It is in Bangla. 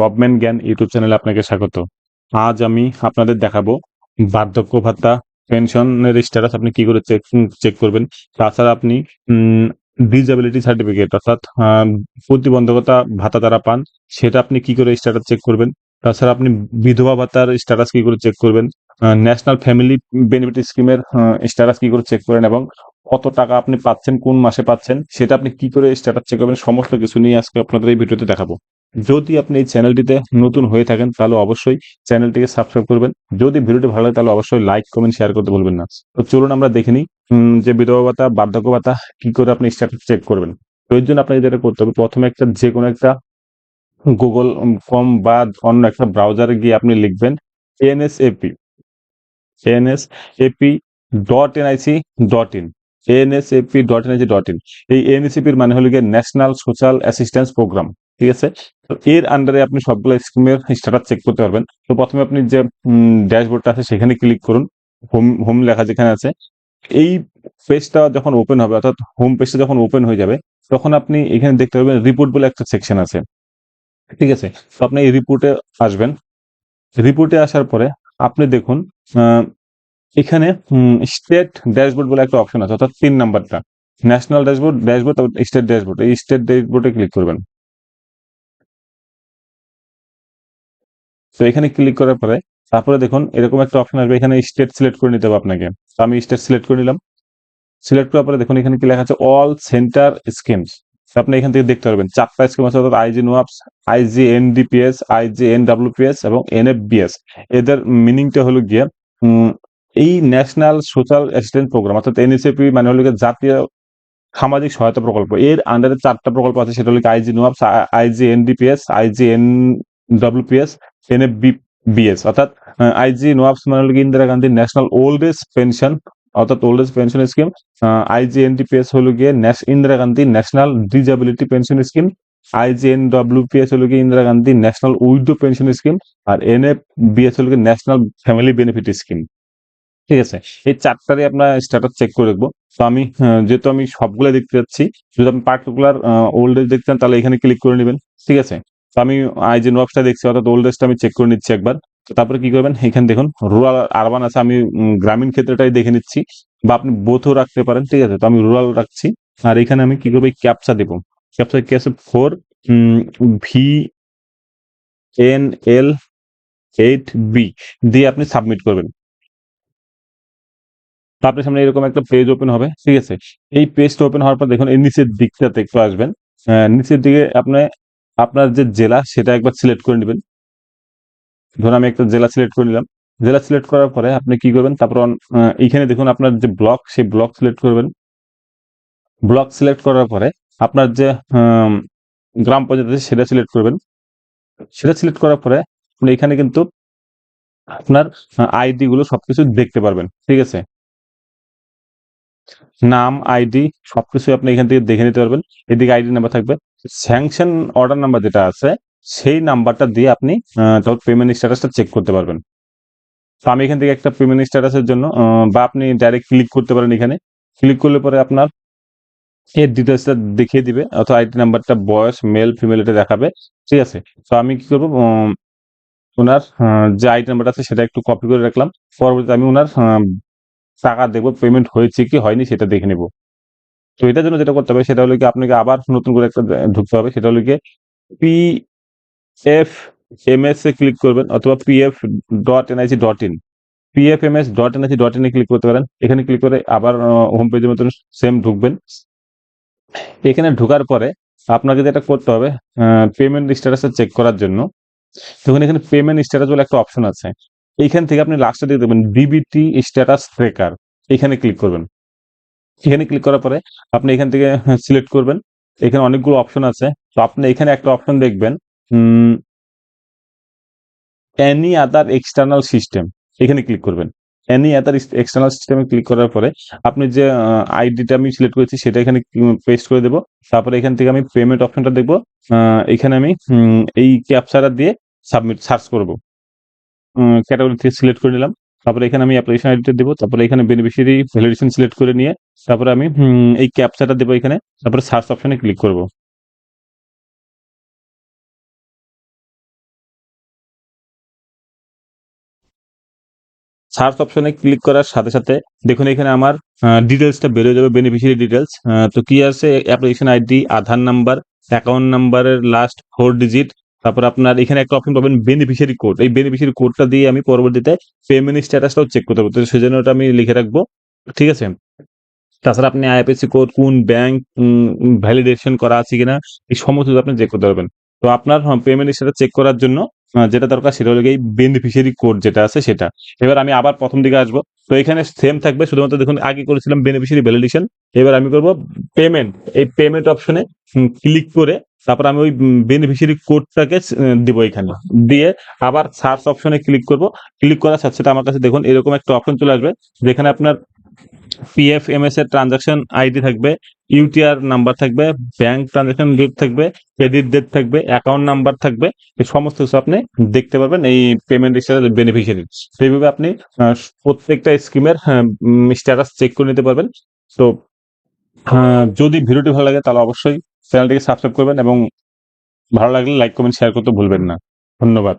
গভর্নমেন্ট জ্ঞান ইউটিউব চ্যানেলে আপনাকে স্বাগত। আজ আমি আপনাদের দেখাবো বার্ধক্য ভাতা, পেনশনের স্ট্যাটাস আপনি কি করে চেক চেক করবেন। তাছাড়া আপনি ডিসএবিলিটি সার্টিফিকেট অর্থাৎ প্রতিবন্ধকতা ভাতা তারা পান, সেটা আপনি কি করে স্ট্যাটাস চেক করবেন। তাছাড়া আপনি বিধবা ভাতার স্ট্যাটাস কি করে চেক করবেন। ন্যাশনাল ফ্যামিলি বেনিফিট স্কিমের স্ট্যাটাস কি করে চেক করেন এবং কত টাকা আপনি পাচ্ছেন, কোন মাসে পাচ্ছেন, সেটা আপনি কি করে স্ট্যাটাস চেক করবেন, সমস্ত কিছু নিয়ে আজকে আপনাদের এই ভিডিওতে দেখাবো। যদি আপনি এই চ্যানেলটিতে নতুন হয়ে থাকেন, তাহলে অবশ্যই চ্যানেলটিকে সাবস্ক্রাইব করবেন। যদি ভিডিওটি ভালো লাগে, তাহলে অবশ্যই লাইক কমেন্ট শেয়ার করতে ভুলবেন না। তো চলুন আমরা দেখে নিই যে বিধবা ভাতা, বার্ধক্য ভাতা, কি করে আপনি স্ট্যাটাস চেক করবেন। তো এর জন্য আপনাকে যেটা করতে হবে, প্রথমে একটা যে কোনো একটা গুগল কম বা অন্য একটা ব্রাউজারে গিয়ে আপনি লিখবেন NSAP NSAP dot NIC dot in NSAP dot NIC dot in এই এনএসএপির মানে হলো গিয়ে ন্যাশনাল সোশ্যাল অ্যাসিস্ট্যান্স প্রোগ্রাম ঠিক আছে? তো এর আন্ডারে আপনি সবগুলো স্কিমের স্ট্যাটাস চেক করতে পারবেন। তো প্রথমে আপনি যে ড্যাশবোর্ডটা আছে সেখানে ক্লিক করুন। হোম হোম লেখা যেখানে আছে। এই পেজটা যখন ওপেন হবে, অর্থাৎ হোম পেজটা যখন ওপেন হয়ে যাবে, তখন আপনি এখানে দেখতে পাবেন রিপোর্ট বলে একটা সেকশন আছে। ঠিক আছে? তো আপনি এই রিপোর্টে আসবেন। রিপোর্টে আসার পরে আপনি দেখুন এখানে স্টেট ড্যাশবোর্ড বলে একটা অপশন আছে, অর্থাৎ তিন নাম্বারটা ন্যাশনাল ড্যাশবোর্ড ড্যাশবোর্ড তারপর স্টেট ড্যাশবোর্ড এই স্টেট ড্যাশবোর্ডে ক্লিক করবেন। তো এখানে ক্লিক করার পরে তারপরে দেখুন এরকম একটা অপশন আসবে। এখানে স্টেট সিলেক্ট করে নিতে হবে আপনাকে। তো আমি স্টেট সিলেক্ট করে নিলাম। সিলেক্ট করার পরে দেখুন এখানে কি লেখা আছে অল সেন্টার স্কিমস আপনি এখান থেকে দেখতে পারবেন, চারটা স্কিম আছে, অর্থাৎ IG NOAPS IG NDPS IG N WPS এবং এনএফবিএস এদের মিনিংটা হলো গিয়ে এই ন্যাশনাল সোশ্যাল অ্যাসিস্ট্যান্স প্রোগ্রাম অর্থাৎ এনএসএপি মানে হলো জাতীয় সামাজিক সহায়তা প্রকল্প। এর আন্ডারে চারটা প্রকল্প আছে, সেটা হলো IG NOAPS IG NDPS IG N WPS NFBS অর্থাৎ আইজি নোয়াপস মানে Indira Gandhi national old age pension অর্থাৎ old age pension scheme IG IGNDPS হলো গিয়ে Indira Gandhi national disability pension scheme IGNWPS হলো গিয়ে Indira Gandhi national widow pension scheme আর এনএফবিএস হলো গিয়ে ন্যাশনাল ফ্যামিলি বেনিফিট স্কিম ঠিক আছে? এই চারটারই আপনার স্ট্যাটাস চেক করে দেখব। তো আমি যেহেতু আমি সবগুলো দেখতে যাচ্ছি, যদি আপনি পার্টিকুলার ওল্ড এজ দেখতে চান, তাহলে এখানে ক্লিক করে নেবেন। ঠিক আছে? তো আমি আইজি নোয়াপসটা দেখছি অর্থাৎ ওল্ড এজটা আমি চেক করে নিচ্ছি একবার। তারপরে কি করবেন? এখানে দেখুন রুরাল আরবান আছে আমি গ্রামীণ ক্ষেত্রটাই দেখে নিচ্ছি। বা আপনি বোথও রাখতে পারেন ঠিক আছে? তো আমি রুরাল রাখছি। আর এখানে আমি কি করব? ক্যাপচা দেবো। ক্যাপচা কি আছে? Four V N L eight B দিয়ে আপনি সাবমিট করবেন। আপনার সামনে এরকম একটা পেজ ওপেন হবে ঠিক আছে? এই পেজটা ওপেন হওয়ার পর দেখুন এই নিচের দিকটাতে একটু আসবেন। আহ, নিচের দিকে আপনি আপনার যে জেলা, সেটা একবার সিলেক্ট করে নেবেন। ধরুন আমি একটা জেলা সিলেক্ট করে নিলাম। জেলা সিলেক্ট করার পরে আপনি কি করবেন? তারপর এইখানে দেখুন আপনার যে ব্লক সেই ব্লক সিলেক্ট করবেন। ব্লক সিলেক্ট করার পরে আপনার যে গ্রাম পঞ্চায়েত আছে, সেটা সিলেক্ট করবেন। সেটা সিলেক্ট করার পরে আপনি এখানে কিন্তু আপনার আইডি গুলো সবকিছু দেখতে পারবেন। ঠিক আছে? নাম আইডি সবকিছু আপনি এখান থেকে দেখে নিতে পারবেন। এদিকে আইডি নাম্বার থাকবে। স্যাংশন অর্ডার নাম্বার যেটা আছে, সেই নাম্বারটা দিয়ে আপনি পেমেন্ট স্ট্যাটাসটা চেক করতে পারবেন। তো আমি এখান থেকে একটা পেমেন্ট স্ট্যাটাসের জন্য বা আপনি ডাইরেক্ট ক্লিক করতে পারেন এখানে। ক্লিক করলে পরে আপনার এর ডিটেলসটা দেখিয়ে দিবে, অথবা আইডি নাম্বারটা বয়স মেল ফিমেল এটা দেখাবে। ঠিক আছে? তো আমি কি করব? ওনার যে আইডি নাম্বারটা আছে সেটা একটু কপি করে রাখলাম। পরবর্তীতে আমি ওনার টাকা দেখব পেমেন্ট হয়েছে কি হয়নি সেটা দেখে নেব। তো এটার জন্য যেটা করতে হবে সেটা হলো কি আপনাকে আবার নতুন করে একটা ঢুকতে হবে, সেটা হলো কি পি এফ এম এস এ ক্লিক করবেন অথবা P F dot NIC dot in P F M S dot NIC dot in click করতে পারেন। এখানে ক্লিক করে আবার হোম পেজের মতন সেম ঢুকবেন। এখানে ঢোকার পরে আপনাকে যেটা করতে হবে পেমেন্ট স্ট্যাটাসটা চেক করার জন্য। তখন এখানে পেমেন্ট স্ট্যাটাস বলে একটা অপশন আছে। এইখান থেকে আপনি লাস্টে দিয়ে দেবেন ডিবিটি স্ট্যাটাস ট্রেকার এখানে ক্লিক করবেন। এখানে ক্লিক করার পরে আপনি এখান থেকে সিলেক্ট করবেন। এখানে অনেকগুলো অপশন আছে। তো আপনি এখানে একটা অপশন দেখবেন এনি আদার এক্সটার্নাল সিস্টেম এখানে ক্লিক করবেন। এনি আদার এক্সটার্নাল সিস্টেমে ক্লিক করার পরে আপনি যে আইডিটা আমি সিলেক্ট করেছি সেটা এখানে পেস্ট করে দেবো। তারপরে এখান থেকে আমি পেমেন্ট অপশনটা দেখব। এখানে আমি এই ক্যাপচারা দিয়ে সাবমিট সার্চ করব। ক্যাটাগরি থেকে সিলেক্ট করে নিলাম। তারপরে এখানে আমি অ্যাপ্লিকেশন আইডিটা দেবো, তারপরে এখানে বেনিফিশিয়ারি ভ্যালিডেশন সিলেক্ট করে নিয়ে, তারপরে আমি এই ক্যাপচাটা দেবো এখানে, তারপরে সার্চ অপশানে ক্লিক করব। সার্চ অপশানে ক্লিক করার সাথে সাথে দেখুন এখানে আমার ডিটেলসটা বেরিয়ে যাবে বেনিফিশিয়ারি ডিটেলস তো কি আছে? Application ID Aadhaar number account নাম্বারের লাস্ট ফোর ডিজিট তারপর আপনার এখানে একটা অপশন পাবেন বেনিফিশিয়ারি কোড এই বেনিফিশিয়ারি কোডটা দিয়ে আমি পরবর্তীতে পেমেন্ট স্ট্যাটাসটাও চেক করতে পারব। তো সেজন্য ওটা আমি লিখে রাখব। ঠিক আছে? তাছাড়া আপনি আইএফএসসি কোড কোন ব্যাংক ভ্যালিডেশন করা আছে কিনা, এই সমস্ত আপনি চেক করতে পারবেন। তো আপনার পেমেন্ট স্ট্যাটাস চেক করার জন্য যেটা দরকার সেটা হলো এই বেনিফিশিয়ারি কোড যেটা আছে সেটা। এবার আমি আবার প্রথম দিকে আসব। তো এখানে সেম থাকবে, শুধুমাত্র দেখুন, আগে করেছিলাম বেনিফিশিয়ারি ভ্যালিডেশন এবার আমি করব পেমেন্ট এই পেমেন্ট অপশনে ক্লিক করে তারপর আমি ওই বেনিফিশিয়ারি কোডটাকে দিব এখানে। দিয়ে আবার সার্চ অপশনে ক্লিক করব। ক্লিক করার সাথে সাথে আমার কাছে দেখুন, এরকম একটা অপশন চলে আসবে, যেখানে আপনার পিএফ এমএস এর ট্রানজাকশন আইডি থাকবে ইউটিআর নাম্বার থাকবে ব্যাংক ট্রানজাকশন ডেট থাকবে ক্রেডিট ডেট থাকবে অ্যাকাউন্ট নাম্বার থাকবে, এই সমস্ত কিছু আপনি দেখতে পারবেন এই পেমেন্ট বেনিফিশিয়ারি সেইভাবে আপনি প্রত্যেকটা স্কিমের স্ট্যাটাস চেক করে নিতে পারবেন। তো যদি ভিডিওটি ভালো লাগে তাহলে অবশ্যই চ্যানেলটিকে সাবস্ক্রাইব করবেন এবং ভালো লাগলে লাইক কমেন্ট শেয়ার করতে ভুলবেন না। ধন্যবাদ।